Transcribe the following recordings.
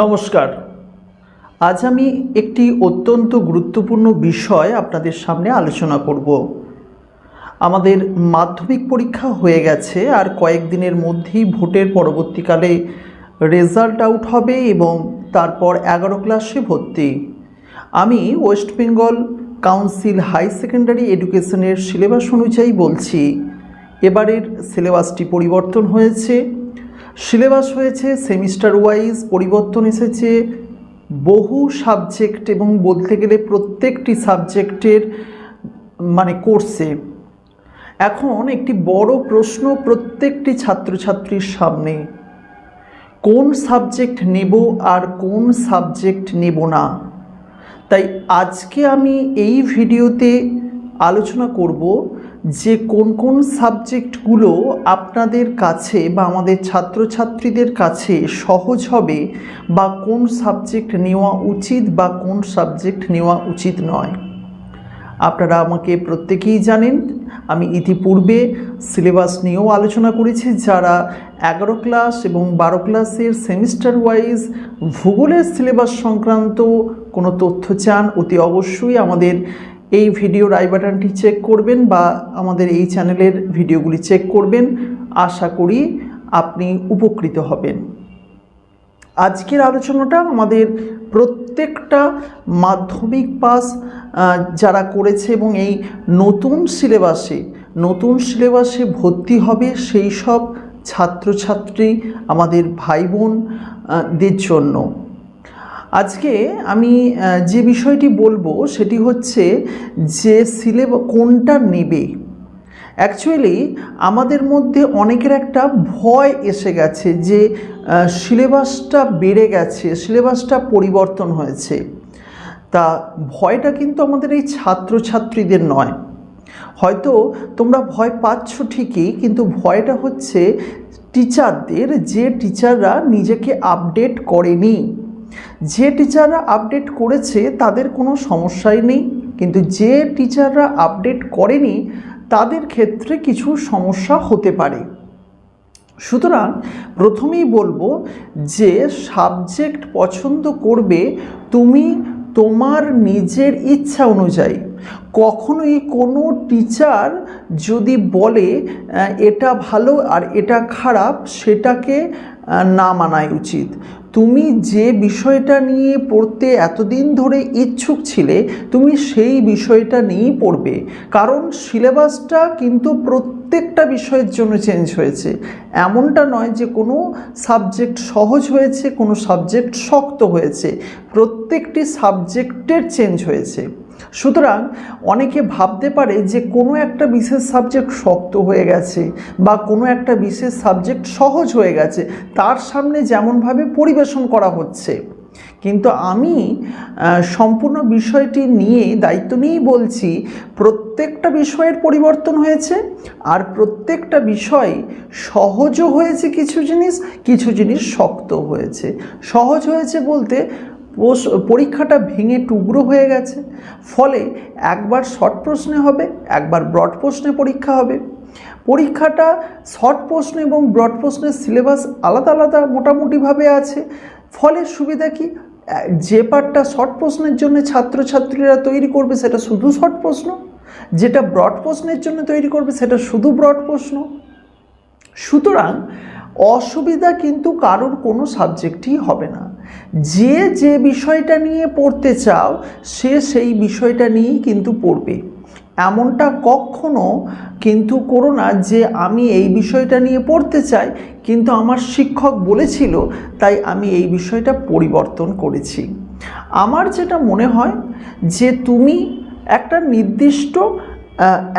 নমস্কার। আজ আমি একটি অত্যন্ত গুরুত্বপূর্ণ বিষয় আপনাদের সামনে আলোচনা করব। আমাদের মাধ্যমিক পরীক্ষা হয়ে গেছে আর কয়েকদিনের মধ্যেই ভোটের পরবর্তীকালে রেজাল্ট আউট হবে এবং তারপর এগারো ক্লাসে ভর্তি। আমি West Bengal council high secondary এডুকেশনের সিলেবাস অনুযায়ী বলছি। এবারের সিলেবাসটি পরিবর্তন হয়েছে। সিলেবাস হয়েছে, সেমিস্টার ওয়াইজ পরিবর্তন এসেছে, বহু সাবজেক্ট এবং বলতে গেলে প্রত্যেকটি সাবজেক্টের মানে কোর্সে। এখন একটি বড় প্রশ্ন প্রত্যেকটি ছাত্রছাত্রীর সামনে। কোন সাবজেক্ট নেব আর কোন সাবজেক্ট নেব না? তাই আজকে আমি এই ভিডিওতে আলোচনা করব যে কোন কোন সাবজেক্টগুলো আপনাদের কাছে বা আমাদের ছাত্রছাত্রীদের কাছে সহজ হবে বা কোন সাবজেক্ট নেওয়া উচিত বা কোন সাবজেক্ট নেওয়া উচিত নয়। আপনারা আমাকে প্রত্যেকেই জানেন। আমি ইতিপূর্বে সিলেবাস নিয়েও আলোচনা করেছি। যারা এগারো ক্লাস এবং বারো ক্লাসের সেমিস্টার ওয়াইজ ভূগোলের সিলেবাস সংক্রান্ত কোনো তথ্য চান, অতি অবশ্যই আমাদের এই ভিডিওর আই বাটনটি চেক করবেন বা আমাদের এই চ্যানেলের ভিডিওগুলি চেক করবেন। আশা করি আপনি উপকৃত হবেন। আজকের আলোচনাটা আমাদের প্রত্যেকটা মাধ্যমিক পাস যারা করেছে এবং এই নতুন সিলেবাসে নতুন সিলেবাসে ভর্তি হবে সেই সব ছাত্রছাত্রী আমাদের ভাই বোন আহ, দের জন্য। আজকে আমি যে বিষয়টি বলব সেটি হচ্ছে যে সিলেব কোনটা নেবে? অ্যাকচুয়ালি আমাদের মধ্যে অনেকের একটা ভয় এসে গেছে যে সিলেবাসটা বেড়ে গেছে সিলেবাসটা পরিবর্তন হয়েছে। তা ভয়টা কিন্তু আমাদের এই ছাত্রছাত্রীদের নয়। হয়তো তোমরা ভয় পাচ্ছ ঠিকই, কিন্তু ভয়টা হচ্ছে টিচারদের যে টিচাররা নিজেকে আপডেট করেনি। যে টিচাররা আপডেট করেছে তাদের কোনো সমস্যাই নেই, কিন্তু যে টিচাররা আপডেট করেনি, তাদের ক্ষেত্রে কিছু সমস্যা হতে পারে। সুতরাং প্রথমেই বলব যে সাবজেক্ট পছন্দ করবে তুমি তোমার নিজের ইচ্ছা অনুযায়ী। কখনোই কোনো টিচার যদি বলে এটা ভালো আর এটা খারাপ, সেটাকে না মানাই উচিত। তুমি যে বিষয়টা নিয়ে পড়তে এতদিন ধরে ইচ্ছুক ছিলে, তুমি সেই বিষয়টা নিয়েই পড়বে। কারণ সিলেবাসটা কিন্তু প্রত্যেকটা বিষয়ের জন্য চেঞ্জ হয়েছে। এমনটা নয় যে কোনো সাবজেক্ট সহজ হয়েছে, কোনো সাবজেক্ট শক্ত হয়েছে। প্রত্যেকটি সাবজেক্টের চেঞ্জ হয়েছে। সুতরাং অনেকে ভাবতে পারে যে কোনো একটা বিশেষ সাবজেক্ট শক্ত হয়ে গেছে বা কোনো একটা বিশেষ সাবজেক্ট সহজ হয়ে গেছে, তার সামনে যেমনভাবে পরিবেশন করা হচ্ছে। কিন্তু আমি সম্পূর্ণ বিষয়টি নিয়ে, দায়িত্ব নিয়েই বলছি, প্রত্যেকটা বিষয়ের পরিবর্তন হয়েছে আর প্রত্যেকটা বিষয় সহজও হয়েছে কিছু জিনিস কিছু জিনিস শক্ত হয়েছে। সহজ হয়েছে বলতে পরীক্ষাটা ভেঙে টুকরো হয়ে গেছে। ফলে একবার শর্ট প্রশ্নে হবে, একবার ব্রড প্রশ্নে পরীক্ষা হবে। পরীক্ষাটা শর্ট প্রশ্ন এবং ব্রড প্রশ্নের সিলেবাস আলাদা আলাদা মোটামুটিভাবে আছে। ফলে সুবিধা কি? যে পার্টটা শর্ট প্রশ্নের জন্য ছাত্রছাত্রীরা তৈরি করবে সেটা শুধু শর্ট প্রশ্ন, যেটা ব্রড প্রশ্নের জন্য তৈরি করবে সেটা শুধু ব্রড প্রশ্ন। সুতরাং অসুবিধা কিন্তু কারোর কোনো সাবজেক্টই হবে না। যে যে বিষয়টা নিয়ে পড়তে চাও, সে সেই বিষয়টা নিয়েই কিন্তু পড়বে। এমনটা কখনো কিন্তু করো না যে, আমি এই বিষয়টা নিয়ে পড়তে চাই, কিন্তু আমার শিক্ষক বলেছিল, তাই আমি এই বিষয়টা পরিবর্তন করেছি। আমার যেটা মনে হয় যে, তুমি একটা নির্দিষ্ট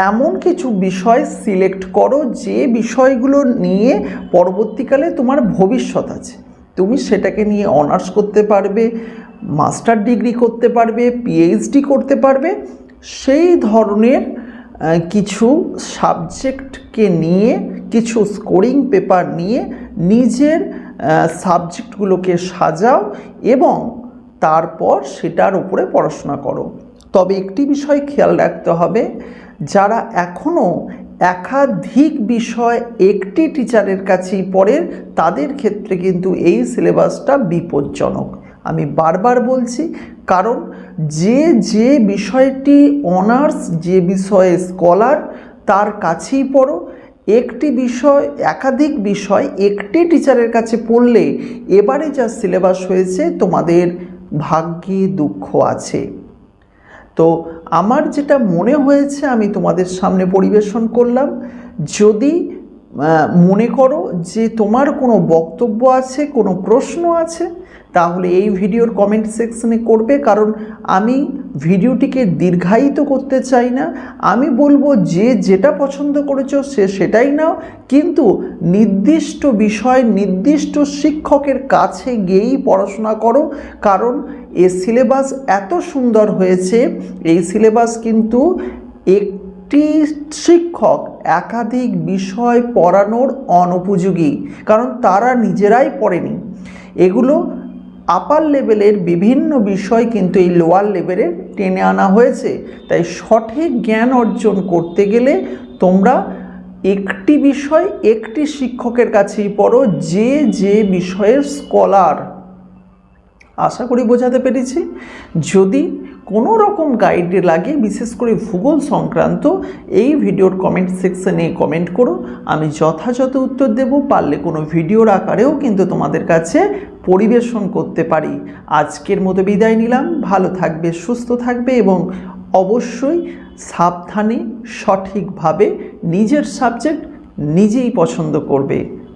এমন কিছু বিষয় সিলেক্ট করো যে বিষয়গুলো নিয়ে পরবর্তীকালে তোমার ভবিষ্যৎ আছে। তুমি সেটাকে নিয়ে অনার্স করতে পারবে মাস্টার ডিগ্রি করতে পারবে পিএইচডি করতে পারবে। সেই ধরনের কিছু সাবজেক্টকে নিয়ে, কিছু স্কোরিং পেপার নিয়ে নিজের সাবজেক্টগুলোকে সাজাও এবং তারপর সেটার উপরে পড়াশোনা করো। তবে একটি বিষয় খেয়াল রাখতে হবে, যারা এখনও একাধিক বিষয় একটি টিচারের কাছেই পড়ে, তাদের ক্ষেত্রে কিন্তু এই সিলেবাসটা বিপজ্জনক। আমি বারবার বলছি, কারণ যে যে বিষয়টি অনার্স, যে বিষয়ে স্কলার, তার কাছেই পড়ো। একটি বিষয়, একাধিক বিষয় একটি টিচারের কাছে পড়লে এবারে যা সিলেবাস হয়েছে, তোমাদের ভাগ্যে দুঃখ আছে। তো আমার যেটা মনে হয়েছে, আমি তোমাদের সামনে পরিবেশন করলাম। যদি মনে করো যে তোমার কোনো বক্তব্য আছে, কোনো প্রশ্ন আছে তাহলে এই ভিডিওর কমেন্ট সেকশনে করবে, কারণ আমি ভিডিওটিকে দীর্ঘায়িত করতে চাই না। আমি বলব যে যেটা পছন্দ করেছ সে সেটাই নাও, কিন্তু নির্দিষ্ট বিষয়, নির্দিষ্ট শিক্ষকের কাছে গিয়েই পড়াশোনা করো, কারণ এ সিলেবাস এত সুন্দর হয়েছে। এই সিলেবাস কিন্তু একটি শিক্ষক একাধিক বিষয় পড়ানোর অনুপযোগী, কারণ তারা নিজেরাই পড়েনি। এগুলো আপার লেভেলের বিভিন্ন বিষয় কিন্তু এই লোয়ার লেভেলে টেনে আনা হয়েছে। তাই সঠিক জ্ঞান অর্জন করতে গেলে তোমরা একটি বিষয় একটি শিক্ষকের কাছেই পড়ো, যে যে বিষয়ের স্কলার আশা করি বোঝাতে পেরেছি। যদি কোনো রকম গাইড লাগে, বিশেষ করে ভূগোল সংক্রান্ত, এই ভিডিওর কমেন্ট সেকশনে কমেন্ট করো। আমি যথাযথ উত্তর দেব, পারলে কোনো ভিডিওর আকারেও কিন্তু তোমাদের কাছে পরিবেশন করতে পারি। আজকের মতো বিদায় নিলাম। ভালো থাকবে, সুস্থ থাকবে এবং অবশ্যই সাবধানে, সঠিকভাবে নিজের সাবজেক্ট নিজেই পছন্দ করবে।